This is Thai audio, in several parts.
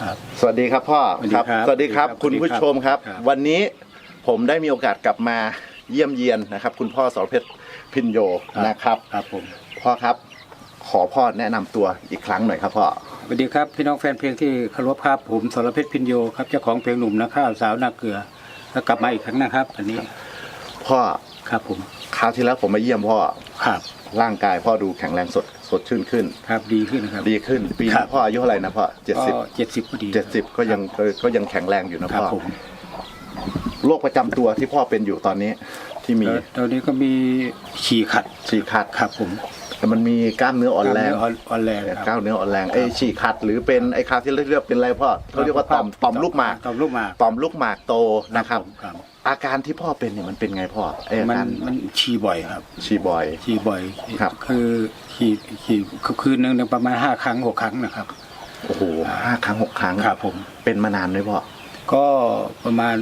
ครับสวัสดีครับพ่อสวัสดีครับสวัสดีครับ สวัสดีครับคุณผู้ชมครับครับ วันนี้ผมได้มีโอกาสกลับมาเยี่ยมเยียนนะครับ คุณพ่อสรเพชรพินโยนะครับครับผมพ่อครับขอพ่อแนะนำตัวอีกครั้งหน่อยครับพ่อสวัสดีครับพี่น้องแฟนเพลงที่เคารพครับผมสรเพชรพินโยครับเจ้าของเพลงหนุ่มนาข้าวสาวนาเกลือแล้วกลับมาอีกครั้งนะครับ อันนี้พ่อครับผม คราวที่แล้วผมมาเยี่ยมพ่อครับ ร่างกายพ่อดูแข็งแรงสดสดชื่นขึ้น ครับดีขึ้นนะครับ ดีขึ้น ปีครันี้บ พ่ออายุเท่าไหร่นะพ่อเจ็ดสิบก็เจ็ดสิบพอดีเจ็ดสิบก็ยังก็ก็ยังแข็งแรงอยู่นะครับพ่อผมโรคประจำตัวที่พ่อเป็นอยู่ตอนนี้ที่มีแล้วตอนนี้ก็มีฉี่ขัดฉีกขาดครับผม แต่มันมีกล้ามเนื้ออ่อนแรงกล้ามเนื้ออ่อนแรงคกล้ารับมเนื้ออ่อนแรงไอ้ฉีกขัดหรือเป็นไอ้คราวที่เรียกเป็นอะไรพ่อเขาเรียกว่าต่อมต่อมลูกหมากต่อมลูกหมากต่อมลูกหมากโตนะครับผมครับ อาการที่พ่อเป็นเนี่ยมันเป็นไงพ่อไอ้อามันการมันฉี่บ่อยครับ ฉี่บ่อย ฉี่บ่อยครับ คือฉี่ฉี่คืนหนึ่งเนี่ยประมาณห้าครั้งหกครั้งนะครับ โอ้โหห้าครั้งหกครั้งครับผม เป็นมานานไหมพ่อก็ประมาณ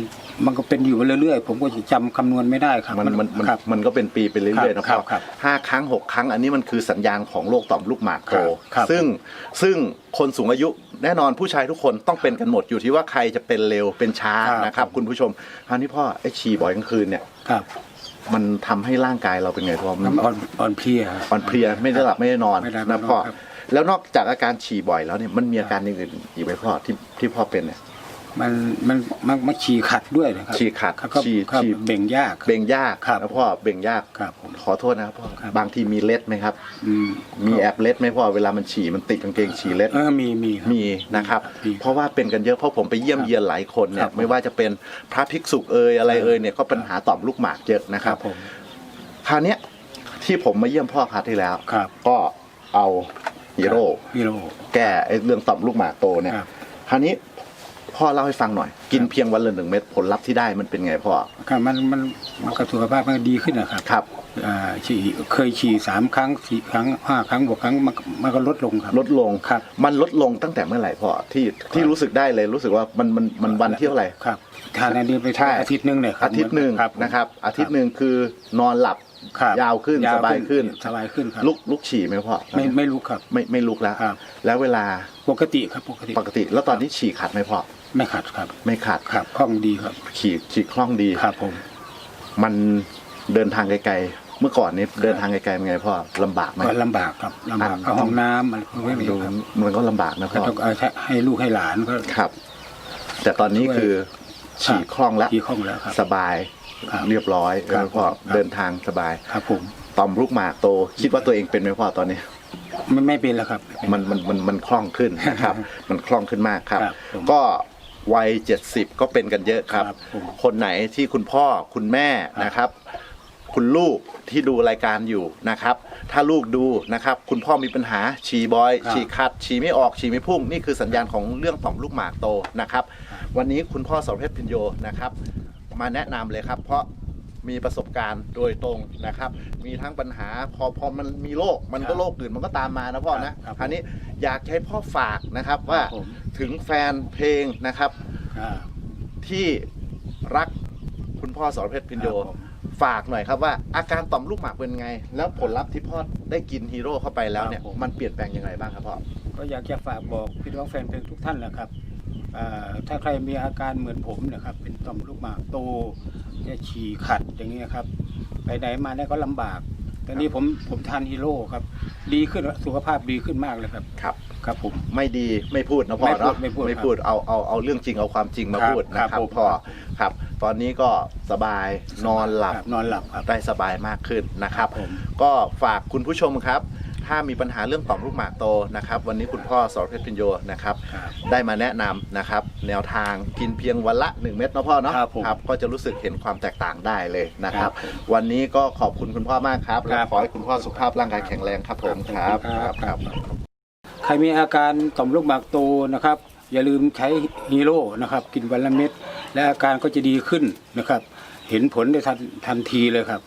มันก็เป็นอยู่มาเรื่อยๆ ผมก็จะจำคำนวณไม่ได้ครับมันมันมันครับมันก็เป็นปีไปเรื่อยๆนะครัพ่อบครับห้าครั้งหกครั้งอันนี้มันคือสัญญาณของโรคต่อมลูกหมากโตครับครับซึ่งซึ่งคนสูงอายุแน่นอนผู้ชายทุกคนต้องเป็นกันหมดอยู่ที่ว่าใครจะเป็นเร็วเป็นช้าครับนะครับ คุณผู้ชมคราวนี้พ่อไอ้ฉี่บ่อยกลางคืนเนี่ยครับมันทำให้ร่างกายเราเป็นไงพ่อมันน้ำอ่อนอ่อนเพลียอ่อนเพลียไม่ได้หลับไม่ได้นอนไม่ได้ไม่นะได้พ่อครับแล้วนอกจากอาการฉี่บ่อยแล้วเนี่ยมันมีอาการอย่างอื่นอีกไหมพ่อที่ที่พ่อเป็นเนี่ย มันมันมันมันฉี่ขัดด้วยนะครับฉี่ขัดครับก็ฉี่ครับฉี่เบ่งยากเบ่งยากครับนะพ่อเบ่งยากครับผมขอโทษนะครับพ่อครับ บางทีมีเล็ดไหมครับ อืมมีแอบเล็ดไหมพ่อเวลามันฉี่มันติดกางเกงฉี่เล็ด เออมีมีครับ มีนะครับ มีเพราะว่าเป็นกันเยอะเพราะผมไปเยี่ยมครับเยียนหลายคนเนี่ครัยบไม่ว่าจะเป็นพระภิกษุเอยอะไรเอยเนี่ยก็ปัญหาต่อมลูกหมากเยอะนะครับผมคราวเนี้ยที่ผมมาเยี่ยมพ่อคราวที่แล้ว ครับก็เอาฮีโร่ฮีโร่ แก้ไอ้เรื่องต่อมลูกหมากโตเนี่ย ครับ คราวนี้ พ่อเล่าให้ฟังหน่อย กินเพียงวันละหนึ่งเม็ดผลลัพธ์ที่ได้มันเป็นไงพ่อครับมันมันมันก็สุขภาพมันดีขึ้นนะครับครับอ่าฉี่เคยฉี่สามครั้งสี่ครั้งห้าครั้งหกครั้งมันมันก็ลดลงครับ ลดลงครับ มันลดลงตั้งแต่เมื่อไหร่พ่อที่ที่รู้สึกได้เลยรู้สึกว่ามันมันมันวันที่เท่าไหร่ครับทานอันนี้ไปใช่อาทิตย์หนึงเนี่ยครับอาทิตย์หนึ่งครับผมนะครับ อาทิตย์หนึ่งคือนอนหลับ ครับยาวขึ้นสบายขึ้น สบายขึ้นครับลุกลุกฉี่ไหมพ่อไม่ไม่ลุกครับ ไม่ไม่ลุกแล้วครับแล้วเวลาปกติครับปกติปกติ แล้วตอนนี้ฉี่ขัดไหมพ่อไม่ขัดครับ ไม่ขัดครับคล่องดีครับฉี่ฉี่คล่องดีครับผม มันเดินทางไกลๆเมื่อก่อนนี้เดินทางไกลๆเป็นไงพ่อลำบากไหมก็ลำบากครับลำบากอ่าเข้าห้องน้ำอะไรพวกนี้ดูครับมันก็ลำบากนะก็พ่อต้องเอาให้ลูกให้หลานก็ครับ แต่ตอนนี้คือฉี่คล่องแล้วขี่คล่องแล้วครับ สบายครับ เรียบร้อยครับแล้วพ่อครับ เดินทางสบาย ครับผมต่อมลูกหมากโต คิดว่าตัวเองเป็นไหมพ่อตอนนี้ ไม่ไม่เป็นแล้วครับ มันมันมันมันคล่องขึ้นนะครับ มันคล่องขึ้นมากครับ ครับผมก็วัยเจ็ดสิบก็เป็นกันเยอะครับ ครับผมคนไหนที่คุณพ่อคุณแม่นะครับ คุณลูกที่ดูรายการอยู่นะครับ ถ้าลูกดูนะครับ คุณพ่อมีปัญหาฉี่บอย ครับ ฉี่ขัด ฉี่ไม่ออก ฉี่ไม่พุ่ง นี่คือสัญญาณของเรื่องต่อมลูกหมากโตนะครับ วันนี้คุณพ่อสรเพชรพินโยนะครับ มาแนะนำเลยครับ เพราะมีประสบการณ์โดยตรงนะครับ มีทั้งปัญหาพอพอมันมีโรคมันก็ครับโรคอื่นมันก็ตามมานะพ่อนะครับ คราวนี้อยากให้พ่อฝากนะครับว่าครับผมถึงแฟนเพลงนะครับ อ่าที่รักคุณพ่อสรเพชรพินโย ครับผม ฝากหน่อยครับว่าอาการต่อมลูกหมากเป็นไง แล้วผลลัพธ์ที่พ่อได้กินฮีโร่เข้าไปแล้วเนี่ยครับผม มันเปลี่ยนแปลงยังไงบ้างครับพ่อ ก็อยากจะฝากบอกพี่น้องแฟนเพลงทุกท่านแหละครับอ่า ถ้าใครมีอาการเหมือนผมนะครับ เป็นต่อมลูกหมากโตจะฉี่ขัดอย่างนี้ยครับ ไปไหนมาได้ก็ลำบากตอนนี้ผมผมทานฮีโร่ครับ ดีขึ้นสุขภาพดีขึ้นมากเลยครับครับ ครับผมไม่ดีไม่พูดนะพ่อไม่พูดเนาะไม่พูดไม่พูดเอาเอาเอาเรื่องจริงเอาความจริงมาครับพูดนะคครัรับบผมพ่อครับ ตอนนี้ก็สบายนอนหลับครับนอนหลับครับได้สบายมากขึ้นนะครับผมก็ฝากคุณผู้ชมครับ ถ้ามีปัญหาเรื่องต่อมลูกหมากโตนะครับ วันนี้คุณพ่อสรเพชรพินโยนะครับครับ ได้มาแนะนำนะครับ แนวทางกินเพียงวันละ 1 เม็ดนะพ่อเนาะครับผมก็จะรู้สึกเห็นความแตกต่างได้เลยนะครับครับผมวันนี้ก็ขอบคุณคุณพ่อมากครับและครับขอให้คุณพ่อสุขภาพร่างกายแข็งแรงครับผมครับครับ ครับใครมีอาการต่อมลูกหมากโตนะครับ อย่าลืมใช้ฮีโร่นะครับ กินวันละเม็ดและอาการก็จะดีขึ้นนะครับ เห็นผลได้ทันทันทีเลยครับ